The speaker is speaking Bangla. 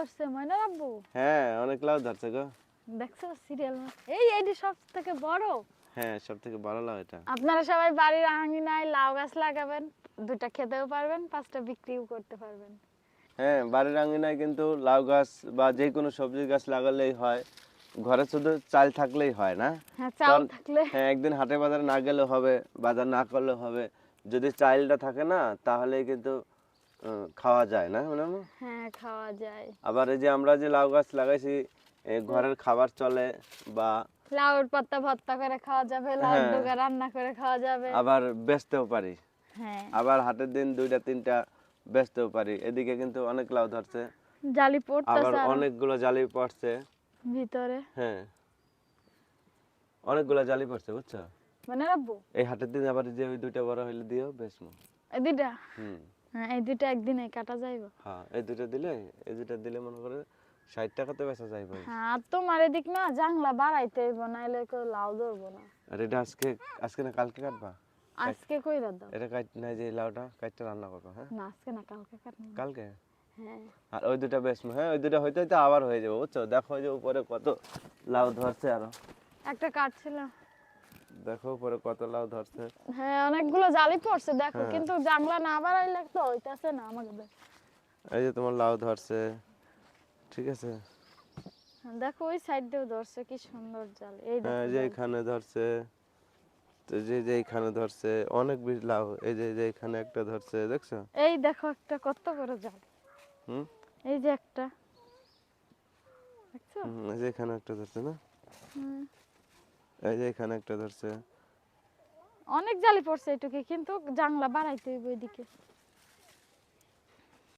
ধরছে ময়না আব্বু? হ্যাঁ অনেক লাউ ধরছে গো। দেখছ সিরিয়াল এই এইটি সব থেকে বড়? হ্যাঁ সব থেকে বড় লাউ এটা। আপনারা সবাই বাড়ির আঙিনায় লাউ গাছ লাগাবেন দুটা খেতেও পারবেন পাঁচটা বিক্রিও করতে পারবেন। হ্যাঁ বাড়ির আঙিনায় কিন্তু লাউ গাছ বা যে কোনো সবজি গাছ লাগালেই হয়। ঘরে শুধু চাল থাকলেই হয় না? হ্যাঁ চাল থাকলে। হ্যাঁ একদিন হাটে বাজারে না গেলে হবে বাজার না করলে হবে। যদি চাইলটা থাকে না তাহলে কিন্তু খাওয়া যায় না মানে হ্যাঁ খাওয়া যায়। আবার এই যে আমরা যে লাউ গাছ লাগাইছি ঘরের খাবার চলে বা লাউর পাতা ভর্তা করে খাওয়া যাবে লাউ হ্যাঁ। ডোকা রান্না করে খাওয়া যাবে। আবার বেচতেও পারি। হ্যাঁ। আবার হাটের দিন দুইটা তিনটা বেচতেও পারি। এদিকে কিন্তু অনেক লাউ ধরছে। জালি পড়তেছে আরও। অনেকগুলো জালি পড়ছে। ভিতরে। হ্যাঁ। অনেকগুলো জালি পড়ছে বুঝছ? মানে রাব্বু? এই হাটের দিন আবার যে ওই দুইটা বড় হইলে দিও বেশ এই দুইটা? হুম। হ্যাঁ এই দুইটা একদিনে কাটা যাইব। হ্যাঁ এই দুটো দিলে এই দুটো দিলে মনে করে ষাট টাকাতে বেচা যাইবে। হ্যাঁ তোমার এদিক না জাংলা বাড়াইতে হইব নাইলে কেউ লাউ ধরবো না। আর এটা আজকে আজকে না কালকে কাটবা? আজকে কইরা দাও। এটা কাট না যে লাউটা কাটতে রান্না করব হ্যাঁ? না আজকে না কালকে কাটবো। কালকে? হ্যাঁ। আর ওই দুটা বেশ হ্যাঁ? ওই দুটা হইতে হইতে আবার হয়ে যাবে বুঝছ? দেখো যে উপরে কত লাউ ধরছে আরও। একটা কাটছিলাম। দেখো উপরে কত লাউ ধরছে। হ্যাঁ অনেকগুলো জালি পড়ছে দেখো হ্যাঁ। কিন্তু জাংলা না বাড়াইলে তো হইতাছে না আমাকে দেখ। এই যে তোমার লাউ ধরছে ঠিক আছে? হ্যাঁ, দেখো ওই সাইড দিয়েও ধরছে কি সুন্দর জাল। এই হ্যাঁ যে এখানে ধরছে তো যে যে এখানে ধরছে অনেক বেশি লাউ এই যে যে এখানে একটা ধরছে দেখছ? এই দেখো একটা কত বড় জাল। হুম? এই যে একটা। দেখছ? হুম, এই যে এখানে একটা ধরছে না? হুম। এই যে এখানে একটা ধরছে। অনেক জালি পড়ছে এটুকে কিন্তু জাংলা বাড়াইতে হইব এদিকে।